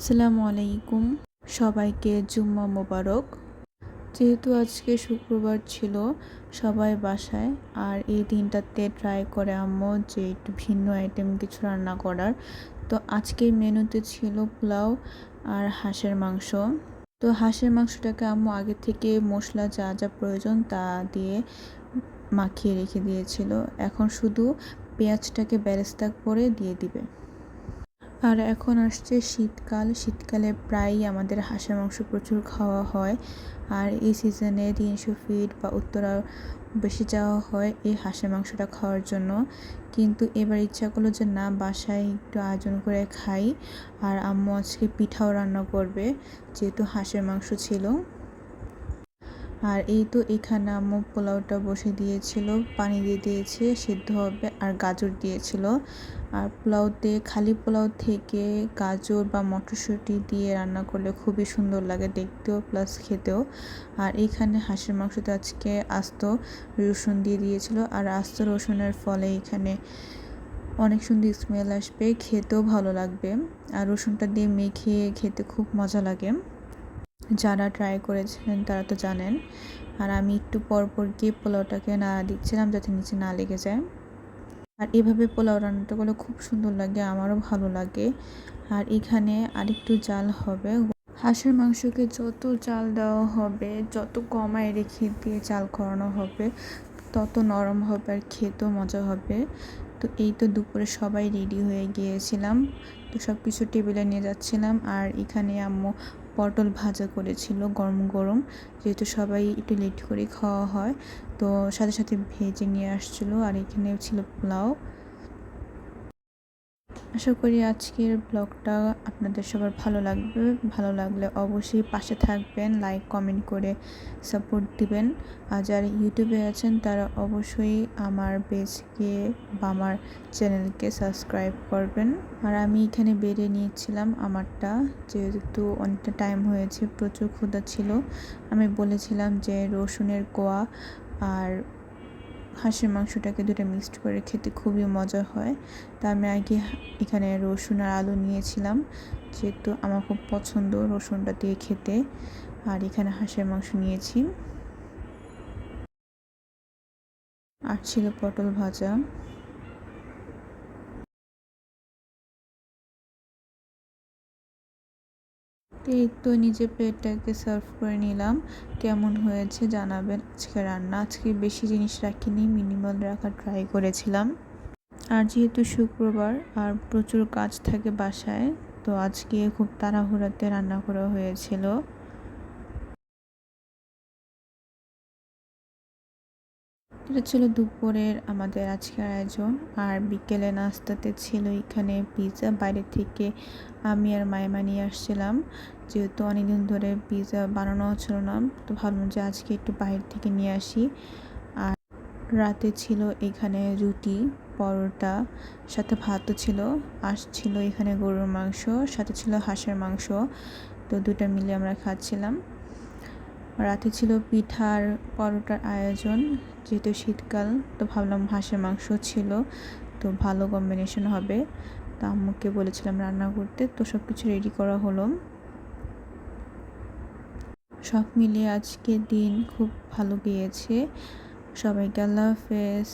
আসসালামু আলাইকুম। সবাইকে জুম্মা মোবারক। যেহেতু আজকে শুক্রবার ছিল, সবাই বাসায়, আর এই দিনটাতে ট্রাই করে আম্মু যে একটু ভিন্ন আইটেম কিছু রান্না করার। তো আজকের মেনুতে ছিল পোলাও আর হাঁসের মাংস। তো হাঁসের মাংসটাকে আম্মু আগে থেকে মশলা যা যা প্রয়োজন তা দিয়ে মাখিয়ে রেখে দিয়েছিল। এখন শুধু পেঁয়াজটাকে ব্যারেস্তা করে দিয়ে দিবে। আর এখন আসছে শীতকাল। শীতকালে প্রায়ই আমাদের হাঁসের মাংস প্রচুর খাওয়া হয়। আর এই সিজনে তিনশো ফিট বা উত্তরা বেশি যাওয়া হয় এই হাঁসের মাংসটা খাওয়ার জন্য। কিন্তু এবার ইচ্ছা করল যে না, বাসায় একটু আয়োজন করে খাই। আর আম্মু আজকে পিঠাও রান্না করবে, যেহেতু হাঁসের মাংস ছিল। আর এই তো এখানে আম্মু পোলাওটা বসে দিয়েছিল, পানি দিয়ে দিয়েছে, সিদ্ধ হবে আর গাজর দিয়েছিল। আর পোলাওতে, খালি পোলাও থেকে গাজর বা মটরশুঁটি দিয়ে রান্না করলে খুবই সুন্দর লাগে দেখতেও প্লাস খেতেও। আর এখানে হাঁসের মাংসতে আজকে আস্ত রসুন দিয়ে দিয়েছিল আর আস্ত রসুনের ফলে এখানে অনেক সুন্দর স্মেল আসবে, খেতেও ভালো লাগবে। আর রসুনটা দিয়ে মেখে খেতে খুব মজা লাগে। যারা ট্রাই করেছিলেন তারা তো জানেন। আর আমি একটু পর পর গিয়ে পোলাওটাকে নাড়া দিচ্ছিলাম যাতে নিচে না লেগে যায়। আর এভাবে পোলাও রান্নাটা করলে খুব সুন্দর লাগে, আমারও ভালো লাগে। আর এখানে আরেকটু জাল হবে। হাঁসের মাংসকে যত চাল দেওয়া হবে, যত কমায় রেখে দিয়ে চাল করানো হবে, তত নরম হবে আর খেতেও মজা হবে। তো এই তো দুপুরে সবাই রেডি হয়ে গিয়েছিলাম। তো সব কিছু টেবিলে নিয়ে যাচ্ছিলাম। আর এখানে আম্মু পটল ভাজা করেছিল, গরম গরম। যেহেতু সবাই একটু লেট করে খাওয়া হয়, তো সাথে সাথে ভেজে নিয়ে আসছিল। আর এখানে ছিল পোলাও। আশা করি আজকের ব্লগটা আপনাদের সবার ভালো লাগবে। ভালো লাগলে অবশ্যই পাশে থাকবেন লাইক কমেন্ট করে সাপোর্ট দিবেন। আর যারা ইউটিউবে আছেন, তারা অবশ্যই আমার পেজকে বা আমার চ্যানেলকে সাবস্ক্রাইব করবেন। আর আমি এখানে বেড়ে নিয়েছিলাম আমারটা, যেহেতু অনেকটা টাইম হয়েছে, প্রচুর ক্ষুদা ছিল। আমি বলেছিলাম যে রসুনের কোয়া আর হাঁসের মাংসটাকে দুটো মিক্সড করে খেতে খুবই মজা হয়। তা আমি আগে এখানে রসুন আর আলু নিয়েছিলাম, যেহেতু আমার খুব পছন্দ রসুনটা দিয়ে খেতে। আর এখানে হাঁসের মাংস নিয়েছি। আর ছিল পটল ভাজা। এই তো নিজে প্লেটটাকে সার্ভ করে নিলাম। কেমন হয়েছে জানাবেন আজকে রান্না। আজকে বেশি জিনিস রাখিনি, মিনিমাল রাখার ট্রাই করেছিলাম। আর যেহেতু শুক্রবার আর প্রচুর কাজ থাকে বাসায়, তো আজকে খুব তাড়াহুড়াতে রান্না করা হয়েছিল। এটা ছিল দুপুরের আমাদের আজকের আয়োজন। আর বিকেলে নাস্তাতে ছিল এখানে পিৎজা বাইরে থেকে আমি আর মায়েমা নিয়ে আসছিলাম। যেহেতু অনেকদিন ধরে পিৎজা বানানো ছিল না, তো ভাবলাম যে আজকে একটু বাইরে থেকে নিয়ে আসি। আর রাতে ছিল এখানে রুটি, পরোটা, সাথে ভাতও ছিল। আর ছিল এখানে গরুর মাংস, সাথে ছিল হাঁসের মাংস। তো দুটা মিলে আমরা খাচ্ছিলাম। রাতে ছিল পিঠার পরোটার আয়োজন, যেহেতু শীতকাল, তো ভাবলাম হাঁসের মাংস ছিল, তো ভালো কম্বিনেশন হবে। তো আম্মুকে বলেছিলাম রান্না করতে, তো সব কিছু রেডি করা হলো। সব মিলিয়ে আজকে দিন খুব ভালো গিয়েছে। সবাইকে আল্লাহ হাফেজ।